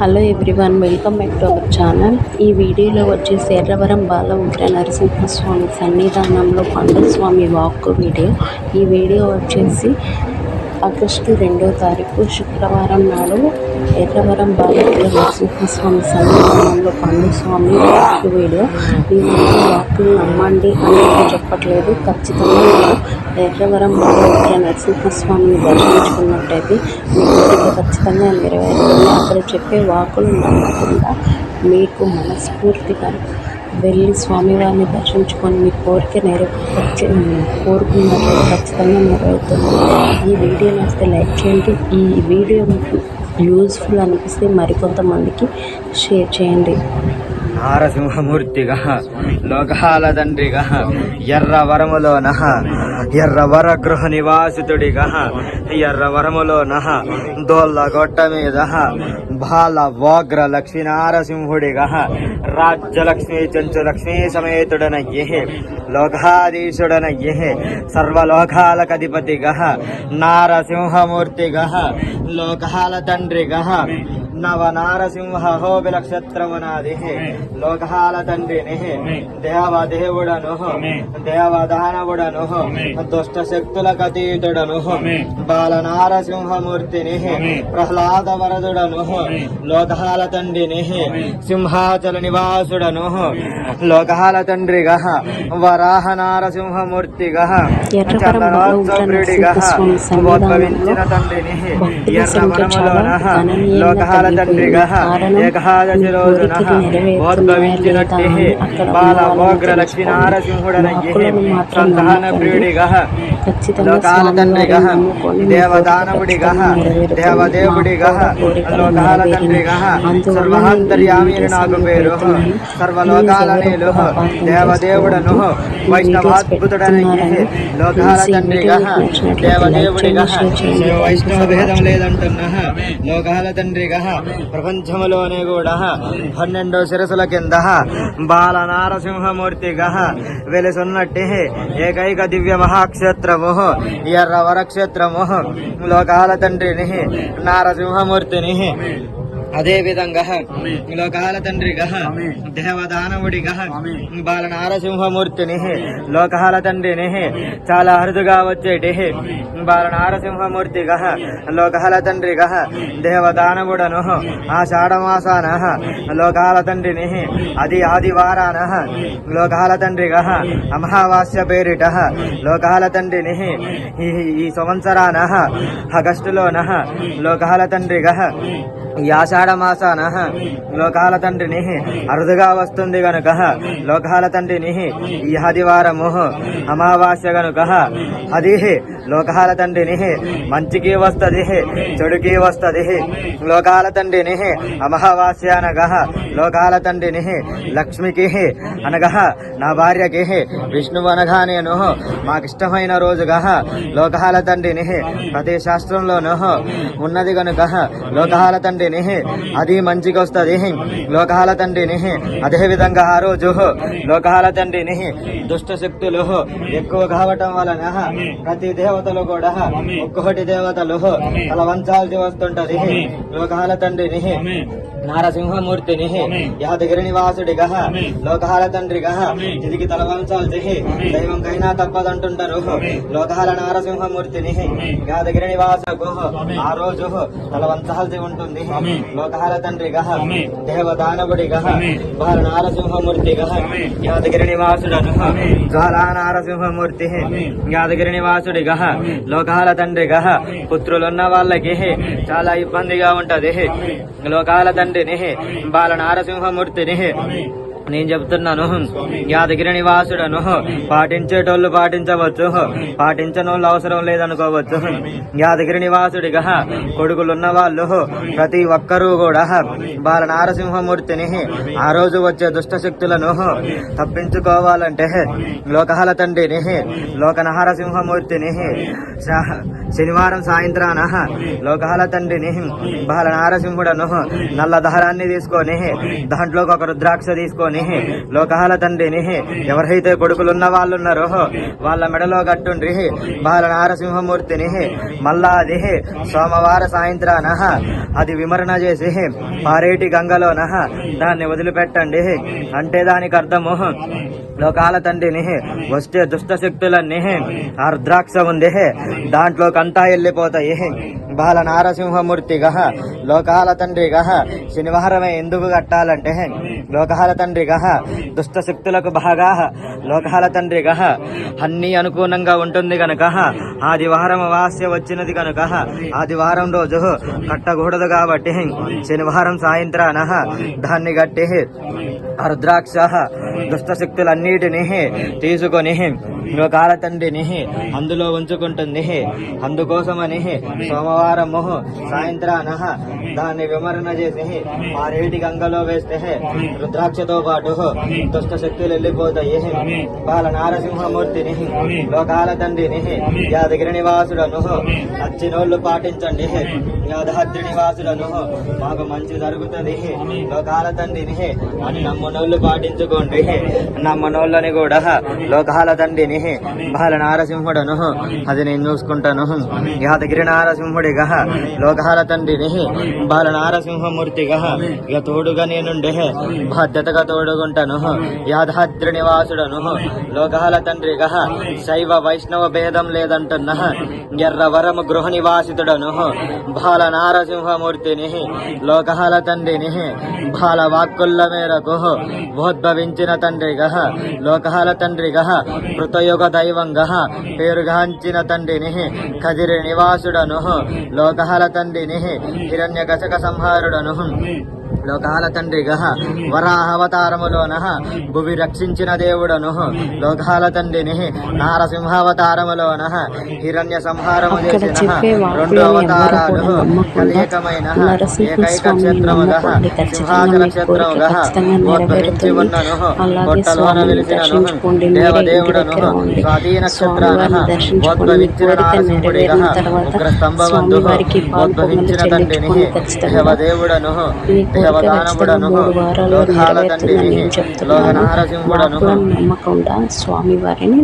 Hello everyone welcome back to our channel. ఈ వీడియోలో వచ్చేసి ఎర్రవరం బాల ఉగ్ర నరసింహస్వామి సన్నిధానంలో పండుస్వామి వాక్ వీడియో. ఈ వీడియో వచ్చేసి ఆగస్టు రెండో తారీఖు శుక్రవారం నాడు ఎర్రవరం బాల నరసింహస్వామి సన్నిధానంలో పండుస్వామి వాక్ వీడియో ఈ నమ్మండి అని చెప్పట్లేదు. ఖచ్చితంగా ఎర్రవరం బాల నరసింహస్వామిని దర్శించుకున్నట్టయితే మీ కోరిక ఖచ్చితంగా నెరవేరుతుంది. అక్కడ చెప్పే వాకులు నమ్మకుండా మీకు మనస్ఫూర్తిగా వెళ్ళి స్వామివారిని దర్శించుకొని మీ కోరిక నెరవేర్చి కోరుకున్నట్లు ఖచ్చితంగా నెరవేరుతుంది. ఈ వీడియో నచ్చితే లైక్ చేయండి. ఈ వీడియో మీకు యూజ్ఫుల్ అనిపిస్తే మరికొంతమందికి షేర్ చేయండి. నారసింహమూర్తిగా లోకాల తండ్రిగా ఎర్ర వరములోన ఎర్ర వర గృహ నివాసితుడిగా ఎర్ర వరములోన దోళ్ళ గొట్ట మీద బాల వాగ్ర లక్ష్మీ నారసింహుడిగా రాజ్యలక్ష్మి చెంచు లక్ష్మీ సమేతుడన ఏ సమేతుడనయ్యే లోకాధీశుడనయ్యే సర్వలోకాలకధిపతిగా నారసింహమూర్తిగా లోకాల తండ్రిగా నవ నారసింహ హోబిల క్షత్రమునాది లోకాల తండ్రిని దేవదేవుడను దేవదానవుడను దుష్ట శక్తులకు అతీతుడను బాల నారసింహమూర్తిని ప్రహ్లాద వరదుడను లోకాల తండ్రిని సింహాచల నివాసుడను లోకాల తండ్రిగా వరాహ నారసింహమూర్తిగా చంద్రోత్సవుడిగా ఉద్భవించిన తండ్రిని గణనీయంగా లోకాల తండ్రిగా కారణం ఏకాదశి మీ రోజున కోరికలు నెరవేరుతున్నాయా ఉద్భవించినట్టి లేదా అని అక్కడ బాల ఉన్న వాళ్ళని భోగ్ర లక్ష్మీ తెలుసుకోండి. నారసింహుడనయ్యే వాక్కులను మాత్రం సంతాన. ప్రియుడిగా లోకాల తండ్రిగా దేవదానవుడిగా. దేవదేవుడిగా లోకాల తండ్రిగా అందువల్ల సర్వాంతర్యామి నేను ఈ నాకు పేరు పెడుతున్నాను. సర్వలోకాల ప్లీజ్ నేలు ఎవరు పాపం దేవదేవుడను వైష్ణవాద్భుతుడనయ్యే లోకాల తండ్రిగా దేవదేవుడిగా. వైష్ణవ భేదం లేదంటున్నా లోకాల తండ్రిగా ప్రపంచములోనే కూడా పన్నెండో శిరసుల కింద బాల నారసింహమూర్తిగా వెలుసున్నట్టి ఏకైక దివ్య మహాక్షేత్రము ఎర్ర వరక్షేత్రము లోకాల తండ్రిని నారసింహమూర్తిని అదే విధంగా లోకాల తండ్రిగా దేవదానవుడిగా బాల నారసింహమూర్తిని లోకాల తండ్రిని చాలా అరుదుగా వచ్చేటి బాల నారసింహమూర్తిగా లోకాల తండ్రిగా దేవదానవుడను ఆషాఢమాసాన లోకాల తండ్రిని అది ఆదివారాన లోకాల తండ్రిగా అమావాస్య పేరిట లోకాల తండ్రిని ఈ సంవత్సరాన ఆగస్టులోన లోకాల తండ్రిగా ఈ ఆషాఢ మాసాన లోకాల తండ్రిని అరుదుగా వస్తుంది గనుక లోకాల తండ్రిని ఈ ఆదివారము అమావాస్య గనుక అది లోకాల తండ్రిని మంచికి వస్తది చెడుకి వస్తది లోకాల తండ్రిని అమావాస్య అనగా లోకాల తండ్రిని లక్ష్మికి అనగా నా భార్యకి విష్ణువు అనగా నేను మాకిష్టమైన రోజుగా లోకాల తండ్రిని ప్రతి శాస్త్రంలోనూ ఉన్నది గనుక లోకాల తండ్రిని అది మంచిగా వస్తుంది లోకాల తండ్రిని అదే విధంగా ఆ రోజు లోకాల తండ్రిని దుష్ట శక్తులు ఎక్కువ కావటం వలన ప్రతి దేవతలు కూడా ఒక్కొక్కటి దేవతలు తల వంచాల్సి వస్తుంటది. లోకాల తండ్రిని నారసింహమూర్తిని యాదగిరి నివాసుడిగా లోకాల తండ్రిగా తిరిగి తల వంచాల్సి దైవంకైనా తప్పదంటుంటారు లోకాల నారసింహమూర్తిని యాదగిరి నివాసకు ఆ రోజు తల వంచాల్సి ఉంటుంది లోకాల తండ్రిగా దేవదానవుడిగా బాల నారసింహమూర్తిగా యాదగిరి నివాసుడను జ్వాలా నారసింహమూర్తి యాదగిరి నివాసుడిగా లోకాల తండ్రిగా పుత్రులున్న వాళ్ళకి చాలా ఇబ్బందిగా ఉంటది లోకాల తండ్రిని బాల నారసింహమూర్తిని నేను చెప్తున్నాను యాదగిరి నివాసుడను. పాటించేటోళ్ళు పాటించవచ్చు పాటించనోళ్ళు అవసరం లేదనుకోవచ్చు. యాదగిరి నివాసుడిగా కొడుకులున్న వాళ్ళు ప్రతి ఒక్కరూ కూడా బాల నారసింహమూర్తిని ఆ రోజు వచ్చే దుష్ట శక్తులను తప్పించుకోవాలంటే లోకహల తండ్రిని లోక నారసింహమూర్తిని శనివారం సాయంత్రాన లోకహల తండ్రిని బాల నారసింహుడను నల్ల దహరాన్ని తీసుకొని దాంట్లోకి ఒక రుద్రాక్ష తీసుకొని తండ్రిని లోకాల తండ్రిని ఎవరైతే కొడుకులున్న వాళ్ళు ఉన్నారో వాళ్ళ మెడలో కట్టుండ్రి బాల నారసింహమూర్తిని మళ్ళా అది సోమవార సాయంత్రాన అది విమరణ చేసి పారేటి గంగలోన దాన్ని వదిలిపెట్టండి అంటే దానికి అర్థము లోకాల తండ్రిని వస్తే దుష్ట శక్తులన్నీ ఆర్ద్రాక్ష ఉంది దాంట్లో కంటా వెళ్ళిపోతాయి బాల నారసింహమూర్తిగా లోకాల తండ్రిగా శనివారమే ఎందుకు కట్టాలంటే లోకాల తండ్రిగా దుష్ట శక్తులకు బాగా లోకాల తండ్రిగా అన్నీ అనుకూలంగా ఉంటుంది కనుక ఆదివారం అమావాస్య వచ్చినది కనుక ఆదివారం రోజు కట్టకూడదు కాబట్టి శనివారం సాయంత్రాన దాన్ని కట్టి ఆ దుష్టశక్తులన్నిటినీ తీసుకొని లోకాల తండ్రిని అందులో ఉంచుకుంటుంది అందుకోసమని సోమవారము సాయంత్రాన దాన్ని విమరణ చేసి ఆ రేటి గంగలో వేస్తే రుద్రాక్షతో పాటు దుష్ట శక్తులు వెళ్ళిపోతాయి బాల నారసింహమూర్తిని లోకాల తండ్రిని యాదగిరి నివాసులను అచ్చినోళ్ళు పాటించండి యాదాద్రి నివాసులను మాకు మంచి జరుగుతుంది లోకాల తండ్రిని అని నమ్మనోళ్ళు పాటించుకోండి నమ్మనోళ్ళని కూడా లోకాల తండ్రిని బాల నారసింహుడను. అది నేను చూసుకుంటాను. యాదగిరి నారసింహుడిగా. లోకాల తండ్రిని. బాల నారసింహమూర్తిగా. ఇక తోడుగా నేనుండే. బాధ్యతగా తోడుగుంటాను. యాదాద్రి నివాసుడను. లోకాల తండ్రిగా. శైవ వైష్ణవ భేదం లేదంటున్న. ఎర్రవరం గృహ నివాసితుడను. బాల నారసింహమూర్తిని. లోకాల తండ్రిని. బాల వాక్కుల మేరకు ఉద్భవించిన తండ్రిగా. లోకాల తండ్రిగా. యుగ దైవంగ పేరుగాంచిన తండ్రిని కదిరి నివాసుడను లోకహల తండ్రిని హిరణ్య గజక సంహారుడను లోకాల తండ్రిగా వరాహవతారములోన భువి రక్షించిన దేవుడను లోకాల తండ్రిని నారసింహావతారములోన హిరణ్య సంహారము చేసిన రెండు అవతారాలు కలియకమైన ఏకైక నరసింహస్వామిని క్షేత్రముగా సింహాచల క్షేత్రముగా ఉద్భవించి ఉన్నను. కొట్టలోన వెలిసినను. దేవదేవుడను స్వాధీన నక్షత్రాన ఉద్భవించిన నారసింహుడిగా పాలు పొంగలు ఉద్భవించిన తండ్రిని దేవదేవుడను కోరిక ఖచ్చితంగా మూడు వారాల్లో నెరవేరుతుందని నేను చెప్తున్నాను వాక్కులను నమ్మకుండా స్వామివారిని